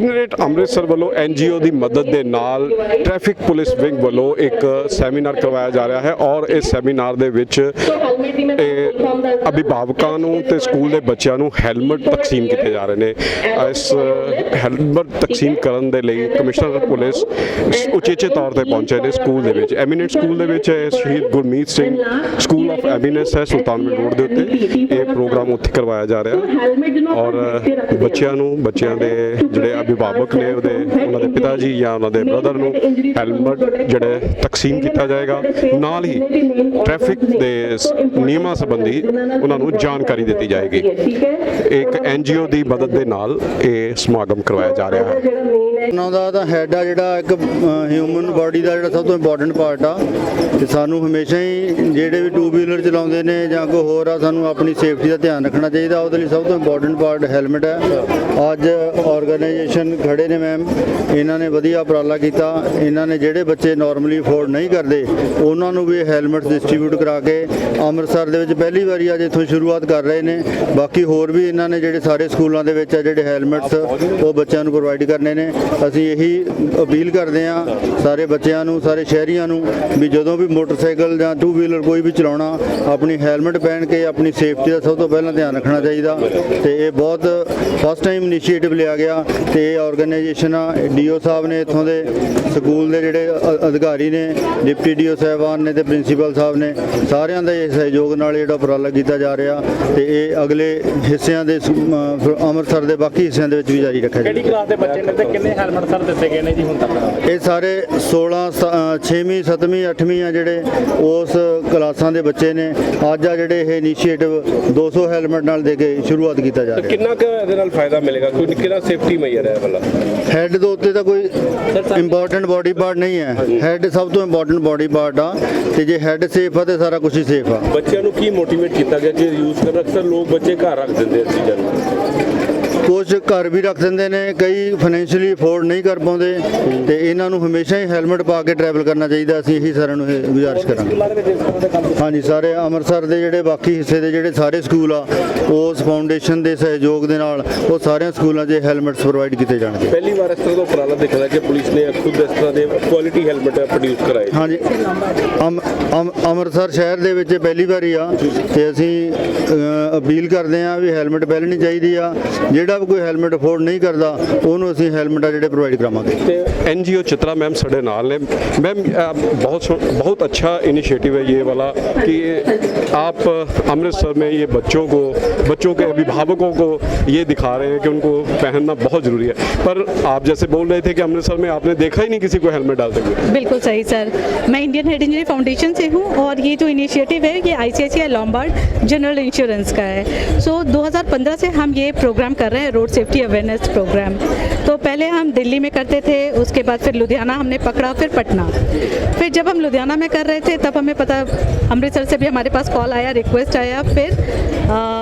Eminent Amritsar ਵੱਲੋਂ NGO ਦੀ ਮਦਦ ਦੇ ਨਾਲ ਟ੍ਰੈਫਿਕ ਪੁਲਿਸ ਵਿੰਗ ਵੱਲੋਂ ਇੱਕ ਸੈਮੀਨਾਰ ਕਰਵਾਇਆ ਜਾ ਰਿਹਾ ਹੈ ਔਰ ਇਸ ਸੈਮੀਨਾਰ ਦੇ ਵਿੱਚ ਇਹ ਅਭਿਭਾਵਕਾਂ ਨੂੰ ਤੇ ਸਕੂਲ ਦੇ ਬੱਚਿਆਂ ਨੂੰ ਹੈਲਮਟ ਤਕਸੀਮ ਕੀਤੇ ਜਾ ਰਹੇ ਨੇ। ਇਸ ਹੈਲਮਟ ਤਕਸੀਮ ਕਰਨ ਦੇ ਲਈ ਕਮਿਸ਼ਨਰ ਪੁਲਿਸ ਉਚੇਚੇ ਤੌਰ ਤੇ ਪਹੁੰਚੇ ਨੇ ਸਕੂਲ ਦੇ ਵਿੱਚ। ਐਮੀਨੈਂਟ ਸਕੂਲ ਦੇ ਵਿੱਚ ਇਹ ਸ਼ਹੀਦ Gurmeet Singh school of eminence ਹੈ ਸੁਲਤਾਨਪੁਰ ਰੋਡ ਦੇ ਉੱਤੇ। ਇਹ ਪ੍ਰੋਗਰਾਮ ਉੱਥੇ ਕਰਵਾਇਆ ਜਾ ਰਿਹਾ। ਔਰ ਬੱਚਿਆਂ ਨੂੰ, ਬੱਚਿਆਂ ਦੇ ਜਿਹੜੇ ਅਭਿਭਾਵਕ ਨੇ ਉਹਦੇ ਉਹਨਾਂ ਦੇ ਪਿਤਾ ਜੀ ਜਾਂ ਉਹਨਾਂ ਦੇ ਬ੍ਰਦਰ ਨੂੰ ਹੈਲਮਟ ਜਿਹੜੇ ਤਕਸੀਮ ਕੀਤਾ ਜਾਏਗਾ ਨਾਲ ਹੀ ਟ੍ਰੈਫਿਕ ਦੇ ਨਿਯਮਾਂ ਸੰਬੰਧੀ ਉਹਨਾਂ ਨੂੰ ਜਾਣਕਾਰੀ ਦਿੱਤੀ ਜਾਏਗੀ। ਇੱਕ ਐਨਜੀਓ ਦੀ ਮਦਦ ਦੇ ਨਾਲ ਇਹ ਸਮਾਗਮ ਕਰਵਾਇਆ ਜਾ ਰਿਹਾ ਹੈ। ਉਹਨਾਂ ਦਾ ਤਾਂ ਹੈਡ ਆ ਜਿਹੜਾ ਇੱਕ ਹਿਊਮਨ ਬਾਡੀ ਦਾ ਜਿਹੜਾ ਸਭ ਤੋਂ ਇੰਪੋਰਟੈਂਟ ਪਾਰਟ ਆ। ਤੇ ਸਾਨੂੰ ਹਮੇਸ਼ਾ ਹੀ ਜਿਹੜੇ ਵੀ ਟੂ ਵੀਲਰ ਚਲਾਉਂਦੇ ਨੇ ਜਾਂ ਕੋਈ ਹੋਰ ਆ, ਸਾਨੂੰ ਆਪਣੀ ਸੇਫਟੀ ਦਾ ਧਿਆਨ ਰੱਖਣਾ ਚਾਹੀਦਾ। ਉਹਦੇ ਲਈ ਸਭ ਤੋਂ ਇੰਪੋਰਟੈਂਟ ਪਾਰਟ ਹੈਲਮਟ ਹੈ ਅੱਜ ਆਰਗੇਨਾਈਜੇਸ਼ਨ ਖੜੇ ਨੇ ਮੈਮ ਇਹਨਾਂ ਨੇ ਵਧੀਆ ਉਪਰਾਲਾ ਕੀਤਾ। ਇਹਨਾਂ ਨੇ ਜਿਹੜੇ ਬੱਚੇ ਨਾਰਮਲੀ ਅਫੋਰਡ ਨਹੀਂ ਕਰਦੇ, ਉਹਨਾਂ ਨੂੰ ਵੀ ਹੈਲਮਟ ਡਿਸਟ੍ਰੀਬਿਊਟ ਕਰਾ ਕੇ ਅੰਮ੍ਰਿਤਸਰ ਦੇ ਵਿੱਚ ਪਹਿਲੀ ਵਾਰੀ ਅੱਜ ਇੱਥੋਂ ਸ਼ੁਰੂਆਤ ਕਰ ਰਹੇ ਨੇ। ਬਾਕੀ ਹੋਰ ਵੀ ਇਹਨਾਂ ਨੇ ਜਿਹੜੇ ਸਾਰੇ ਸਕੂਲਾਂ ਦੇ ਵਿੱਚ ਆ, ਜਿਹੜੇ ਹੈਲਮਟਸ ਉਹ ਬੱਚਿਆਂ ਨੂੰ ਪ੍ਰੋਵਾਈਡ ਕਰਨੇ ਨੇ। ਅਸੀਂ ਇਹੀ ਅਪੀਲ ਕਰਦੇ ਹਾਂ ਸਾਰੇ ਬੱਚਿਆਂ ਨੂੰ, ਸਾਰੇ ਸ਼ਹਿਰੀਆਂ ਨੂੰ ਵੀ ਜਦੋਂ ਵੀ ਮੋਟਰਸਾਈਕਲ ਜਾਂ ਟੂ ਵੀਲਰ ਕੋਈ ਵੀ ਚਲਾਉਣਾ, ਆਪਣੀ ਹੈਲਮਟ ਪਹਿਨ ਕੇ, ਆਪਣੀ ਸੇਫਟੀ ਦਾ ਸਭ ਤੋਂ ਪਹਿਲਾਂ ਧਿਆਨ ਰੱਖਣਾ ਚਾਹੀਦਾ। ਤੇ ਇਹ ਬਹੁਤ ਫਸਟ ਟਾਈਮ ਇਨੀਸ਼ੀਏਟਿਵ ਲਿਆ ਗਿਆ ਤੇ ਇਹ ਆਰਗੇਨਾਈਜੇਸ਼ਨ ਆ, ਡੀਓ ਸਾਹਿਬ ਨੇ ਇੱਥੋਂ ਦੇ ਸਕੂਲ ਦੇ ਜਿਹੜੇ ਅਧਿਕਾਰੀ ਨੇ, ਡਿਪਟੀ ਡੀਓ ਸਾਹਿਬਾਨ ਨੇ ਤੇ ਪ੍ਰਿੰਸੀਪਲ ਸਾਹਿਬ ਨੇ, ਸਾਰਿਆਂ ਦਾ ਇਹ ਸਹਿਯੋਗ ਨਾਲ ਜਿਹੜਾ ਉਪਰਾਲਾ ਕੀਤਾ ਜਾ ਰਿਹਾ ਤੇ ਇਹ ਅਗਲੇ ਹਿੱਸਿਆਂ ਦੇ ਅੰਮ੍ਰਿਤਸਰ ਦੇ ਬਾਕੀ ਹਿੱਸਿਆਂ ਦੇ ਵਿੱਚ ਵੀ ਜਾਰੀ ਰੱਖਿਆ ਕਿਹੜੀ ਕਲਾਸ ਦੇ ਬੱਚੇ ਨੇ ਤੇ ਕਿੰਨੇ ਹੈਲਮਟ ਸਰ ਦਿੱਤੇ ਗਏ ਨੇ ਜੀ ਹੁਣ ਤੱਕ? ਇਹ ਸਾਰੇ 16 6ਵੀਂ 7ਵੀਂ 8ਵੀਂ ਆ ਜਿਹੜੇ ਉਸ ਕਲਾਸਾਂ ਦੇ ਬੱਚੇ ਨੇ। ਅੱਜ ਆ ਜਿਹੜੇ ਇਹ ਇਨੀਸ਼ੀਏਟਿਵ 200 ਹੈਲਮਟ ਨਾਲ ਦੇ ਕੇ ਸ਼ੁਰੂਆਤ ਕੀਤਾ ਜਾ ਰਿਹਾ। ਕਿੰਨਾ ਕੁ ਇਹਦੇ ਨਾਲ ਫਾਇਦਾ ਮਿਲੇਗਾ? ਕੋਈ ਕਿਹੜਾ ਸੇਫਟੀ ਮੈਜਰ ਹੈ ਵਾਲਾ? ਹੈੱਡ ਦੇ ਉੱਤੇ ਤਾਂ ਕੋਈ ਇੰਪੋਰਟੈਂਟ ਬਾਡੀ ਪਾਰਟ ਨਹੀਂ ਹੈ। ਹੈੱਡ ਸਭ ਤੋਂ ਇੰਪੋਰਟੈਂਟ ਬਾਡੀ ਪਾਰਟ ਆ। ਤੇ ਜੇ ਹੈੱਡ ਸੇਫ ਆ ਤੇ ਸਾਰਾ ਕੁਝ ਹੀ ਸੇਫ ਆ। ਬੱਚਿਆਂ ਨੂੰ ਕੀ ਮੋਟੀਵੇਟ ਕੀਤਾ ਗਿਆ? ਕਿ ਯੂਜ਼ ਕਰਨ ਅਕਸਰ ਲੋਕ ਬੱਚੇ ਘਰ ਰੱਖ ਦਿੰਦੇ ਇਸ ਚੀਜ਼ਾਂ ਨੂੰ ਕੁਝ ਘਰ ਵੀ ਰੱਖ ਦਿੰਦੇ ਨੇ ਕਈ ਫਾਈਨੈਂਸ਼ੀਅਲੀ ਅਫੋਰਡ ਨਹੀਂ ਕਰ ਪਾਉਂਦੇ ਤੇ ਇਹਨਾਂ ਨੂੰ ਹਮੇਸ਼ਾ ਹੀ ਹੈਲਮਟ ਪਾ ਕੇ ਟਰੈਵਲ ਕਰਨਾ ਚਾਹੀਦਾ ਅਸੀਂ ਇਹੀ ਸਾਰਿਆਂ ਨੂੰ ਇਹ ਗੁਜ਼ਾਰਿਸ਼ ਕਰਾਂਗੇ। ਹਾਂਜੀ ਸਾਰੇ ਅੰਮ੍ਰਿਤਸਰ ਦੇ ਜਿਹੜੇ ਬਾਕੀ ਹਿੱਸੇ ਦੇ ਜਿਹੜੇ ਸਾਰੇ ਸਕੂਲ ਆ ਉਸ ਫਾਊਂਡੇਸ਼ਨ ਦੇ ਸਹਿਯੋਗ ਦੇ ਨਾਲ ਉਹ ਸਾਰਿਆਂ ਸਕੂਲਾਂ 'ਚ ਹੈਲਮਟਸ ਪ੍ਰੋਵਾਈਡ ਕੀਤੇ ਜਾਣਗੇ। ਪਹਿਲੀ ਵਾਰ ਇਸ ਤਰ੍ਹਾਂ ਦਾ ਉਪਰਾਲਾ ਦੇਖਣਾ ਕਿ ਪੁਲਿਸ ਨੇ ਖੁਦ ਇਸ ਤਰ੍ਹਾਂ ਦੇ ਕੁਆਲਿਟੀ ਹੈਲਮਟ ਪ੍ਰੋਡਿਊਸ ਕਰਾਏ। ਹਾਂਜੀ ਅੰਮ- ਅੰਮ- ਅੰਮ੍ਰਿਤਸਰ ਸ਼ਹਿਰ ਦੇ ਵਿੱਚ ਪਹਿਲੀ ਵਾਰੀ ਆ ਤੇ ਅਸੀਂ ਅਪੀਲ ਕਰਦੇ ਆ ਵੀ ਹੈਲਮਟ ਪਹਿਨਣੀ ਚਾਹੀਦੀ ਆ ਜਿਹੜਾ ਵੀ ਕੋਈ ਹੈਲਮਟ ਅਫੋਰਡ ਨਹੀਂ ਕਰਦਾ ਉਹਨੂੰ ਅਸੀਂ ਹੈਲਮਟ ਆ ਜਿਹੜੇ ਪ੍ਰੋਵਾਈਡ ਕਰਾਵਾਂਗੇ एनजीओ चित्रा मैम साढ़े नाल ने मैम अ, बहुत सो- बहुत अच्छा इनिशिएटिव है ये वाला कि आप अमृतसर में ये बच्चों को बच्चों के अभिभावकों को ये दिखा रहे हैं कि उनको पहनना बहुत ज़रूरी है पर आप जैसे बोल रहे थे कि अमृतसर में आपने देखा ही नहीं किसी को हेलमेट डालते हुए बिल्कुल सही सर मैं इंडियन हेड इंजरी फाउंडेशन से हूँ और ये जो इनिशिएटिव है ये आईसीआईसीआई लॉम्बार्ड जनरल इंश्योरेंस का है। सो so, 2015 से हम ये प्रोग्राम कर रहे हैं रोड सेफ्टी अवेयरनेस प्रोग्राम तो पहले हम दिल्ली में करते थे उसके बाद फिर लुधियाना हमने पकड़ा फिर पटना। फिर जब हम लुधियाना में कर रहे थे तब हमें पता अमृतसर से भी हमारे पास कॉल आया रिक्वेस्ट आया। फिर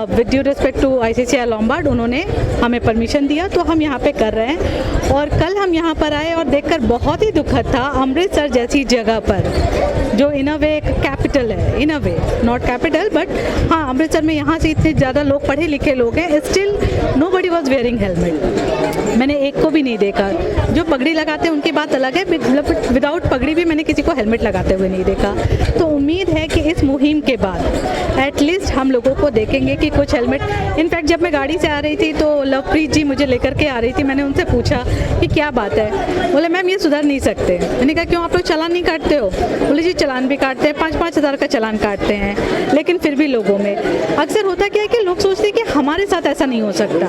with due respect to I Lombard उन्होंने हमें परमिशन दिया तो हम यहाँ पे कर रहे हैं। और कल हम यहाँ पर आए और देखकर बहुत ही दुखद था अमृतसर जैसी जगह पर। जो इन अ वे एक कैपिटल है in a way not capital but हाँ अमृतसर में यहाँ से इतने ज़्यादा लोग पढ़े लिखे लोग हैं still nobody was wearing helmet मैंने एक को भी नहीं देखा। जो पगड़ी लगाते हैं, उनकी बात अलग है मतलब विदाउट पगड़ी भी मैंने किसी को हेलमेट लगाते हुए नहीं देखा। तो उम्मीद है कि इस मुहिम के बाद एटलीस्ट हम लोगों को देखेंगे कि कुछ हेलमेट इनफैक्ट जब मैं गाड़ी से आ रही थी तो लवप्रीत जी मुझे लेकर के आ रही थी, मैंने उनसे पूछा कि क्या बात है? बोले, मैम, ये सुधर नहीं सकते। मैंने कहा, क्यों? आप लोग चला नहीं काटते हो? बोले, जी चालान भी काटते हैं पाँच पाँच हज़ार का चालान काटते हैं, लेकिन फिर भी लोगों में। अक्सर होता क्या है कि लोग सोचते हैं कि हमारे साथ ऐसा नहीं हो सकता।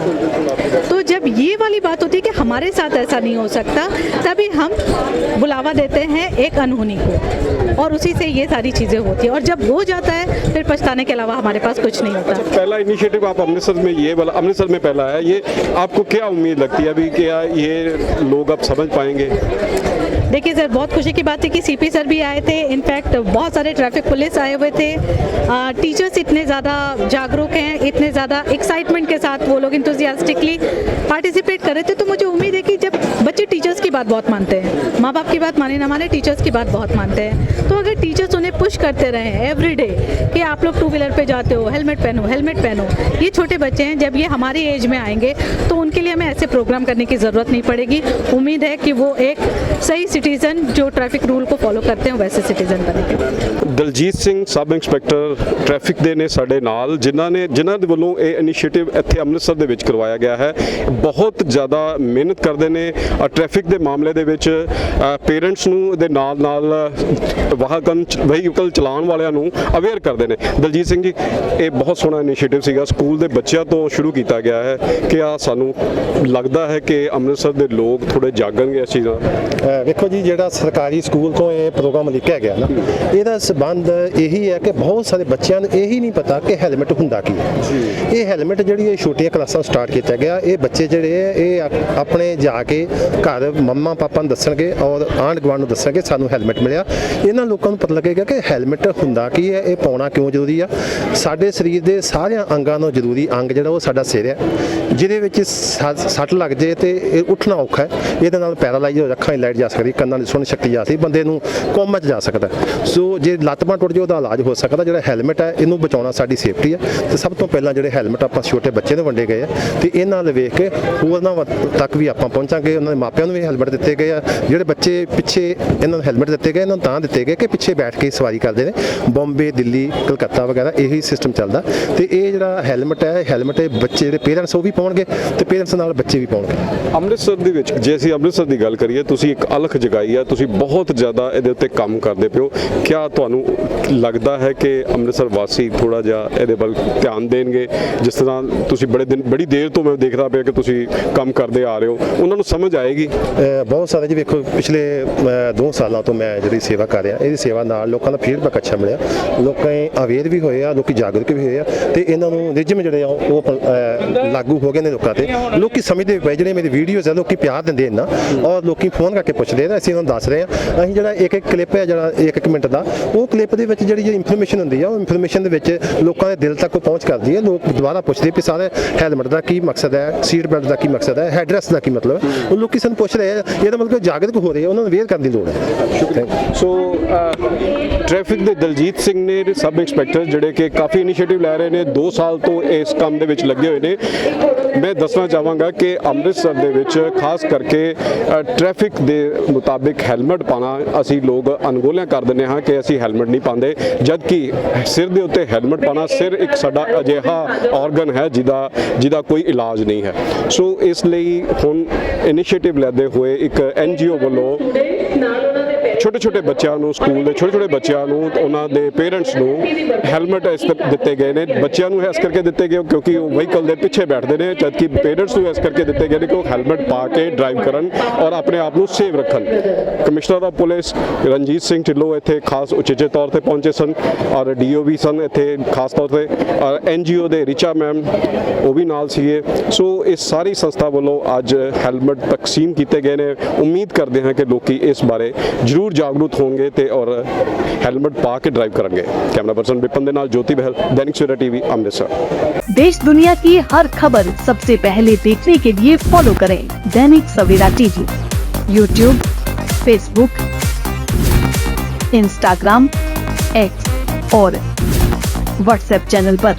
तो जब ये वाली बात होती है कि हमारे साथ ऐसा नहीं हो सकता, तभी हम बुलावा देते हैं एक अनहोनी को, और उसी से ये सारी चीज़ें होती है। और जब हो जाता है, फिर पछताने के अलावा हमारे पास कुछ नहीं होता। पहला इनिशिएटिव आप अमृतसर में ये वाला, अमृतसर में पहला है, ये आपको क्या उम्मीद लगती है अभी क्या ये लोग अब समझ पाएँगे? देखिए सर बहुत खुशी की बात है कि सीपी सर भी आए थे। इनफैक्ट बहुत सारे ट्रैफ़िक पुलिस आए हुए थे। आ, टीचर्स इतने ज़्यादा जागरूक हैं इतने ज़्यादा एक्साइटमेंट के साथ वो लोग इंथुजियास्टिकली पार्टिसिपेट कर रहे थे। तो मुझे उम्मीद है कि जब बच्चे टीचर्स की बात बहुत मानते हैं माँ बाप की बात माने ना माने टीचर्स की बात बहुत मानते हैं। तो अगर टीचर्स उन्हें पुश करते रहे एवरी डे कि आप लोग टू व्हीलर पर जाते हो हेलमेट पहनो हेलमेट पहनो ये छोटे बच्चे हैं जब ये हमारी एज में आएँगे तो उनके लिए हमें ऐसे प्रोग्राम करने की ज़रूरत नहीं पड़ेगी। उम्मीद है कि वो एक सही सिटीज़न जो ट्रैफिक रूल को फॉलो करते हैं वैसे सिटीज़न बनेंगे Daljit Singh sub inspector traffic ਦੇ ਨੇ ਸਾਡੇ ਨਾਲ ਜਿਨ੍ਹਾਂ ਨੇ ਜਿਨ੍ਹਾਂ ਦੇ ਵੱਲੋਂ ਇਹ ਇਨੀਸ਼ੀਏਟਿਵ ਇੱਥੇ ਅੰਮ੍ਰਿਤਸਰ ਦੇ ਵਿੱਚ ਕਰਵਾਇਆ ਗਿਆ ਹੈ ਬਹੁਤ ਜ਼ਿਆਦਾ ਮਿਹਨਤ ਕਰਦੇ ਨੇ ਟ੍ਰੈਫਿਕ ਦੇ ਮਾਮਲੇ ਦੇ ਵਿੱਚ ਪੇਰੈਂਟਸ ਨੂੰ ਦੇ ਨਾਲ ਨਾਲ ਵਾਹਨ ਵਹੀਕਲ ਚਲਾਉਣ ਵਾਲਿਆਂ ਨੂੰ ਅਵੇਅਰ ਕਰਦੇ ਨੇ ਦਲਜੀਤ ਸਿੰਘ ਜੀ ਇਹ ਬਹੁਤ ਸੋਹਣਾ ਇਨੀਸ਼ੀਏਟਿਵ ਸੀਗਾ ਸਕੂਲ ਦੇ ਬੱਚਿਆਂ ਤੋਂ ਸ਼ੁਰੂ ਕੀਤਾ ਗਿਆ ਹੈ ਕਿ ਆ ਸਾਨੂੰ ਲੱਗਦਾ ਹੈ ਕਿ ਅੰਮ੍ਰਿਤਸਰ ਦੇ ਲੋਕ ਥੋੜੇ ਜਾਗਣਗੇ ਇਸ ਚੀਜ਼ ਨਾਲ ਵੇਖੋ ਜੀ ਜਿਹੜਾ ਸਰਕਾਰੀ ਸਕੂਲ ਤੋਂ ਇਹ ਪ੍ਰੋਗਰਾਮ ਲਿਖਿਆ ਗਿਆ ਨਾ ਇਹਦਾ ਸਬੰਧ ਇਹੀ ਹੈ ਕਿ ਬਹੁਤ ਸਾਰੇ ਬੱਚਿਆਂ ਨੂੰ ਇਹੀ ਨਹੀਂ ਪਤਾ ਕਿ ਹੈਲਮਟ ਹੁੰਦਾ ਕੀ ਹੈ। ਇਹ ਹੈਲਮਟ ਜਿਹੜੀ ਇਹ ਛੋਟੀਆਂ ਕਲਾਸਾਂ ਸਟਾਰਟ ਕੀਤਾ ਗਿਆ ਇਹ ਬੱਚੇ ਜਿਹੜੇ ਇਹ ਆਪਣੇ ਜਾ ਕੇ ਘਰ ਮੰਮਾ ਪਾਪਾ ਨੂੰ ਦੱਸਣਗੇ ਔਰ ਆਂਢ ਗੁਆਂਢ ਨੂੰ ਦੱਸਣਗੇ ਸਾਨੂੰ ਹੈਲਮਟ ਮਿਲਿਆ। ਇਹਨਾਂ ਲੋਕਾਂ ਨੂੰ ਪਤਾ ਲੱਗੇਗਾ ਕਿ ਹੈਲਮਟ ਹੁੰਦਾ ਕੀ ਹੈ ਇਹ ਪਾਉਣਾ ਕਿਉਂ ਜ਼ਰੂਰੀ ਆ? ਸਾਡੇ ਸਰੀਰ ਦੇ ਸਾਰਿਆਂ ਅੰਗਾਂ ਨੂੰ ਜ਼ਰੂਰੀ ਅੰਗ ਜਿਹੜਾ ਉਹ ਸਾਡਾ ਸਿਰ ਹੈ। ਜਿਹਦੇ ਵਿੱਚ ਸ- ਸੱਟ ਲੱਗ ਜੇ ਤੇ ਇਹ ਉੱਠਣਾ ਔਖਾ ਹੈ। ਇਹਦੇ ਨਾਲ ਪੈਰਾਲਾਈਜ਼ ਹੋ ਅੱਖਾਂ ਦੀ ਲਾਈਟ ਜਾ ਸਕਦੀ ਕੰਨਾਂ ਦੀ ਸੁਣ ਸ਼ਕਤੀ ਜਾ ਸਕਦੀ ਬੰਦੇ ਨੂੰ ਕੋਮਾ 'ਚ ਜਾ ਸਕਦਾ ਸੋ ਜੇ ਲੱਤ ਬਾਂਹ ਟੁੱਟ ਜੇ, ਉਹਦਾ ਇਲਾਜ ਹੋ ਸਕਦਾ, ਜਿਹੜਾ ਹੈਲਮਟ ਹੈ, ਇਹਨੂੰ ਬਚਾਉਣਾ ਸਾਡੀ ਸੇਫਟੀ ਹੈ। ਤੇ ਸਭ ਤੋਂ ਪਹਿਲਾਂ ਜਿਹੜੇ ਹੈਲਮਟ ਆਪਾਂ ਛੋਟੇ ਬੱਚੇ ਨੂੰ ਵੰਡੇ ਗਏ ਆ, ਤੇ ਇਹਨਾਂ ਨਾਲ ਵੇਖ ਕੇ ਉਹਨਾਂ ਵ- ਤੱਕ ਵੀ ਆਪਾਂ ਪਹੁੰਚਾਂਗੇ। ਉਹਨਾਂ ਦੇ ਮਾਪਿਆਂ ਨੂੰ ਵੀ ਹੈਲਮਟ ਦਿੱਤੇ ਗਏ ਆ। ਜਿਹੜੇ ਬੱਚੇ ਪਿੱਛੇ ਇਹਨਾਂ ਨੂੰ ਹੈਲਮਟ ਦਿੱਤੇ ਗਏ, ਇਹਨਾਂ ਨੂੰ ਤਾਂ ਦਿੱਤੇ ਗਏ ਕਿ ਪਿੱਛੇ ਬੈਠ ਕੇ ਸਵਾਰੀ ਕਰਦੇ ਨੇ। ਬੰਬੇ, ਦਿੱਲੀ, ਕਲਕੱਤਾ ਵਗੈਰਾ ਇਹੀ ਸਿਸਟਮ ਚੱਲਦਾ। ਤੇ ਇਹ ਜਿਹੜਾ ਹੈਲਮਟ ਹੈ ਹੈਲਮਟ ਇਹ ਬੱਚੇ, ਜਿਹੜੇ ਪੇਰੈਂਟਸ ਉਹ ਵੀ ਪਾਉਣਗੇ ਤੇ ਪੇਰੈਂਟਸ ਨਾਲ ਬੱਚੇ ਵੀ ਪਾਉਣਗੇ। ਅੰਮ੍ਰਿਤਸਰ ਦੇ ਵਿੱਚ ਜੇ ਅਸੀਂ ਅੰਮ੍ਰਿਤਸਰ ਦੀ ਗੱਲ ਕਰੀਏ ਤੁਸੀਂ ਇੱਕ ਅਲਖ ਜਗਾਈ ਹੈ ਤੁਸੀਂ ਬਹੁਤ ਜ਼ਿਆਦਾ ਇਹਦੇ ਉੱਤੇ ਕੰਮ ਕਰਦੇ ਪਿਓ ਕਿਆ ਤੁਹਾਨੂੰ ਲੱਗਦਾ ਹੈ ਕਿ ਅੰਮ੍ਰਿਤਸਰ ਵਾਸੀ ਥੋੜਾ ਜਿਹਾ ਇਹਦੇ ਵੱਲ ਧਿਆਨ ਦੇਣਗੇ? ਜਿਸ ਤਰ੍ਹਾਂ ਤੁਸੀਂ ਬੜੇ ਦਿਨ ਬੜੀ ਦੇਰ ਤੋਂ ਮੈਂ ਦੇਖਦਾ ਪਿਆ ਕਿ ਤੁਸੀਂ ਕੰਮ ਕਰਦੇ ਆ ਰਹੇ ਹੋ। ਉਹਨਾਂ ਨੂੰ ਸਮਝ ਆਏਗੀ? ਬਹੁਤ ਸਾਰੇ ਜੀ ਵੇਖੋ ਪਿਛਲੇ 2 ਸਾਲਾਂ ਤੋਂ ਮੈਂ ਜਿਹੜੀ ਸੇਵਾ ਕਰ ਰਿਹਾ ਇਹਦੀ ਸੇਵਾ ਨਾਲ ਲੋਕਾਂ ਦਾ ਫੀਡਬੈਕ ਅੱਛਾ ਮਿਲਿਆ। ਲੋਕਾਂ ਅਵੇਅਰ ਵੀ ਹੋਏ ਆ ਲੋਕੀ ਜਾਗਰੂਕ ਵੀ ਹੋਏ ਆ ਤੇ ਇਹਨਾਂ ਨੂੰ ਨਿਯਮ ਜਿਹੜੇ ਆ ਉਹ ਲਾਗੂ ਹੋ ਗਏ ਨੇ ਲੋਕਾਂ ਤੇ ਲੋਕੀ ਸਮਝਦੇ ਪਏ ਜਿਹੜੇ ਮੇਰੀ ਵੀਡੀਓਜ਼ ਆ ਲੋਕੀ ਪਿਆਰ ਦਿੰਦੇ ਇਹਨਾਂ ਔਰ ਲੋਕੀ ਫੋਨ ਕਰਕੇ ਪੁੱਛਦੇ ਆ ਅਸੀਂ ਉਹਨਾਂ ਨੂੰ ਦੱਸ ਰਹੇ ਆ। ਅਸੀਂ ਜਿਹੜਾ ਇੱਕ ਇੱਕ ਕਲਿੱਪ ਹੈ ਜਿਹੜਾ ਇੱਕ ਇੱਕ ਮਿੰਟ ਦਾ ਉਹ ਕਲਿੱਪ ਦੇ ਵਿੱਚ ਜਿਹੜੀ ਇਨਫੋਰਮੇਸ਼ਨ ਹੁੰਦੀ ਆ ਉਹ ਇਨਫੋਰਮੇਸ਼ਨ ਦੇ ਵਿੱਚ ਲੋਕਾਂ ਦੇ ਦਿਲ ਤੱਕ ਉਹ ਪਹੁੰਚ ਕਰਦੀ ਹੈ ਲੋਕ ਦੁਬਾਰਾ ਪੁੱਛਦੇ ਵੀ ਸਾਰੇ ਹੈਲਮਟ ਦਾ ਕੀ ਮਕਸਦ ਹੈ ਸੀਟ ਬੈਲਟ ਦਾ ਕੀ ਮਕਸਦ ਹੈ ਹੈਡਰੈਸ ਦਾ ਕੀ ਮਤਲਬ ਹੈ। ਉਹ ਲੋਕੀ ਸਾਨੂੰ ਪੁੱਛ ਰਹੇ ਆ ਇਹਦਾ ਮਤਲਬ ਜਾਗਰੂਕ ਹੋ ਰਹੇ ਉਹਨਾਂ ਨੂੰ ਅਵੇਅਰ ਕਰਨ ਦੀ ਲੋੜ ਹੈ। ਸ਼ੁਕਰੀਆ। ਸੋ ਟ੍ਰੈਫਿਕ ਦੇ ਦਲਜੀਤ ਸਿੰਘ ਨੇ ਸਬ ਇੰਸਪੈਕਟਰ ਜਿਹੜੇ ਕਿ ਕਾਫੀ ਇਨੀਸ਼ੀਏਟਿਵ ਲੈ ਰਹੇ ਨੇ 2 ਸਾਲ ਤੋਂ ਇਸ ਕੰਮ ਦੇ ਵਿੱਚ ਲੱਗੇ ਹੋਏ ਨੇ। ਮੈਂ ਦੱਸਣਾ ਚਾਹਾਂਗਾ ਕਿ ਅੰਮ੍ਰਿਤਸਰ ਦੇ ਵਿੱਚ ਖਾਸ ਕਰਕੇ ਟ੍ਰੈਫਿਕ ਦੇ ਮੁਤਾਬਿਕ ਹੈਲਮਟ ਪਾਣਾ ਅਸੀਂ ਲੋਕ ਅਨਗੋਲਿਆਂ ਕਰ ਦਿੰਦੇ ਹਾਂ ਕਿ ਅਸੀਂ ਹੈਲਮਟ ਨਹੀਂ ਪਾਉਂਦੇ। ਜਦ ਕਿ ਸਿਰ ਦੇ ਉੱਤੇ ਹੈਲਮਟ ਪਾਣਾ ਸਿਰ ਇੱਕ ਸਾਡਾ ਅਜਿਹਾ ਆਰਗਨ ਹੈ ਜਿਹਦਾ ਜਿਹਦਾ ਕੋਈ ਇਲਾਜ ਨਹੀਂ ਹੈ। ਸੋ ਇਸ ਲਈ ਹੁਣ ਇਨੀਸ਼ੀਏਟਿਵ ਲੈਂਦੇ ਹੋਏ ਇੱਕ ਐਨਜੀਓ ਵੱਲੋਂ ਛੋਟੇ ਛੋਟੇ ਬੱਚਿਆਂ ਨੂੰ ਸਕੂਲ ਦੇ ਛੋਟੇ ਛੋਟੇ ਬੱਚਿਆਂ ਨੂੰ ਉਹਨਾਂ ਦੇ ਪੇਰੈਂਟਸ ਨੂੰ ਹੈਲਮਟ ਇਸ ਦਿੱਤੇ ਗਏ ਨੇ। ਬੱਚਿਆਂ ਨੂੰ ਇਸ ਕਰਕੇ ਦਿੱਤੇ ਗਏ ਕਿਉਂਕਿ ਉਹ ਵਹੀਕਲ ਦੇ ਪਿੱਛੇ ਬੈਠਦੇ ਨੇ, ਜਦਕਿ ਪੇਰੈਂਟਸ ਨੂੰ ਇਸ ਕਰਕੇ ਦਿੱਤੇ ਗਏ ਨੇ ਕਿ ਉਹ ਹੈਲਮਟ ਪਾ ਕੇ ਡਰਾਈਵ ਕਰਨ ਔਰ ਆਪਣੇ ਆਪ ਨੂੰ ਸੇਵ ਰੱਖਣ। Commissioner of police Ranjit Singh Dhillon ਇੱਥੇ ਖਾਸ ਉਚੇਚੇ ਤੌਰ ਤੇ ਪਹੁੰਚੇ ਸਨ ਔਰ ਡੀਓ ਵੀ ਸਨ ਇੱਥੇ ਖਾਸ ਤੌਰ ਤੇ ਔਰ ਐਨਜੀਓ ਦੇ ਰਿਚਾ ਮੈਮ ਉਹ ਵੀ ਨਾਲ ਸੀਗੇ। ਸੋ ਇਸ ਸਾਰੀ ਸੰਸਥਾ ਵੱਲੋਂ ਅੱਜ ਹੈਲਮਟ ਤਕਸੀਮ ਕੀਤੇ ਗਏ ਨੇ। ਉਮੀਦ ਕਰਦੇ ਹਾਂ ਕਿ ਲੋਕੀ ਇਸ ਬਾਰੇ ਜ਼ਰੂਰ ਜਾਗਰੂਕ ਹੋਣਗੇ ਤੇ ਔਰ ਹੈਲਮਟ ਪਾ ਕੇ ਡਰਾਈਵ ਕਰਨਗੇ ਕੈਮਰਾ ਪਰਸਨ ਵਿਪਨ ਦੇ ਨਾਲ ਜੋਤੀ ਬਹਿਲ ਦੈਨਿਕ ਸਵੇਰਾ ਟੀਵੀ ਅੰਮ੍ਰਿਤਸਰ देश दुनिया की हर खबर सबसे पहले देखने के लिए फॉलो करें Dainik Savera TV YouTube Facebook Instagram X और व्हाट्सएप चैनल पर।